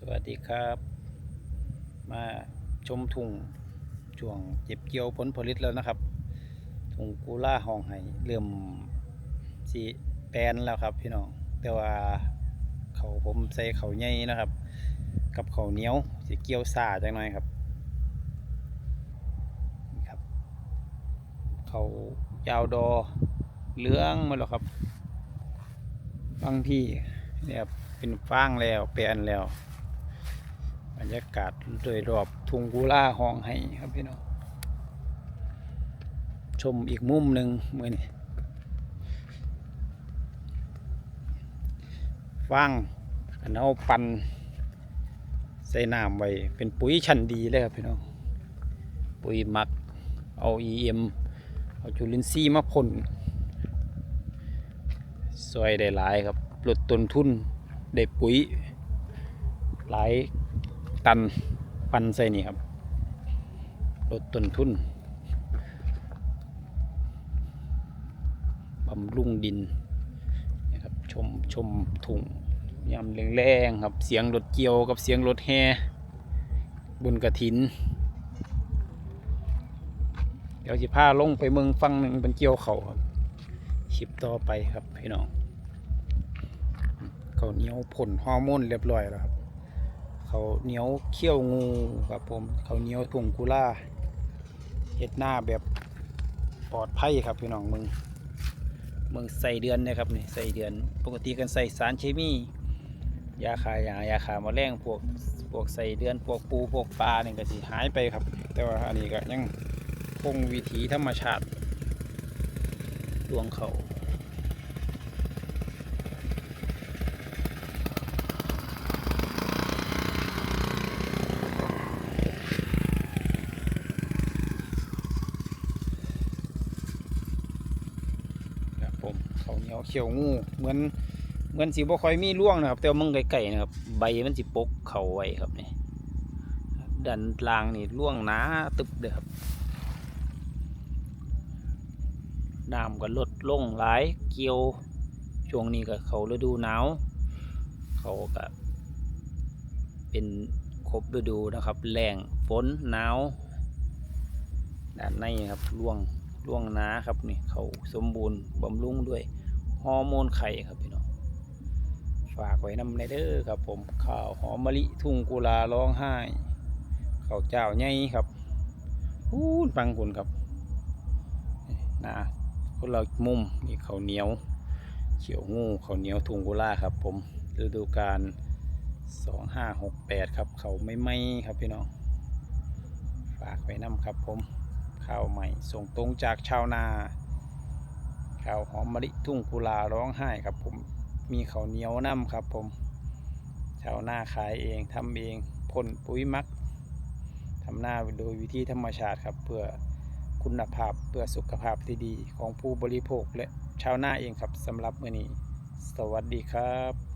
สวัสดีครับ มาชมถุงช่วงเก็บเกี่ยวผลผลิตแล้วนะครับถุงกุล่าห้องไห้เริ่มสีแปลนแล้วครับพี่น้องแต่ว่าเขาผมใส่เขาใหญ่นะครับ กับเขาเหนียวสีเกี่ยวซาจังหน่อยครับนี่ครับเขายาวดอเหลื้องมาแล้วครับบางที่เนี่ยครับเป็นฟางแล้วแปลนแล้ว บรรยากาศโดยรอบทุ่งกุล่าห้องให้ครับพี่น้องชมอีกมุมหนึ่งมือนี้ฟางอันเอาปันใส่น้ำไว้ เป็นปุ๋ยชั้นดีเลยครับพี่น้องปุ๋ยหมักเอา EM เอาจุลินทรีย์มาพ่นซอยได้หลายครับลดต้นทุนได้ปุ๋ยหลาย ตันปันใส่นี่ครับลดต้นทุนบำรุงดินนะครับชมชมถุงยำแรงๆครับเสียงรถเกี่ยวกับเสียงรถแห่บนกระถิน เดี๋ยวสิพาลงไปเมืองฟังหนึ่งเป็นเกี่ยวเขาครับชิปต่อไปครับพี่น้องเขาเหนียวผลฮอร์โมนเรียบร้อยแล้วครับ เขาเหนียวเขี้ยวงูครับผมเขาเหนียวถุงกุล่าเฮ็ดหน้าแบบปลอดภัยครับพี่น้องมึงมึงใส่เดือนนะครับนี่ใส่เดือน ปกติกันใส่สารเคมียาขายายาขาแมลงพวกพวกใส่เดือนพวกปูพวกปลาเนี่ยก็สิหายไปครับ แต่ว่าอันนี้ก็ยังคงวิถีธรรมชาติดวงเขา ครับผมเขาวเหนียวเขียวงูเหมือนเหมือนสีบ่ค่อยมีร่วงนะครับแต่ว่ามึงไก่ๆนะครับ ใบมันสิปกเขาไว้ครับนี่ดันลางนี่ร่วงหนาตึบเลยครับน้ำก็ลดลงหลายเกี่ยวช่วงนี้ก็เขาฤดูหนาวเขาก็เป็นครบฤดูนะครับแรงฝนหนาวด้านในครับร่วง ล่วงหนาครับนี่เขาสมบูรณ์บำรุงด้วยฮอร์โมนไข่ครับพี่น้องฝากไว้นำในเด้อครับ ผมข้าวหอมมะลิทุ่งกุลาร้องไห้ข้าวเจ้าใหญ่ครับพูนฟังคุณครับนะคนเรามุมนี่ข้าวเหนียว เขียวงูข้าวเหนียวทุ่งกุลาครับ ผมฤดูกาลสองห้าหกแปดครับ เขาไม่ไหมครับพี่น้องฝากไว้นำครับผม ข้าวใหม่ ส่งตรงจากชาวนา ข้าวหอมมะลิทุ่งกุลาร้องไห้ครับผม มีข้าวเหนียวน้ำครับผม ชาวนาขายเองทำเองพ่นปุ๋ยมักทำหน้าโดยวิธีธรรมชาติครับ เพื่อคุณภาพเพื่อสุขภาพที่ดีของผู้บริโภคและชาวนาเองครับสำหรับมื้อนี้ สวัสดีครับ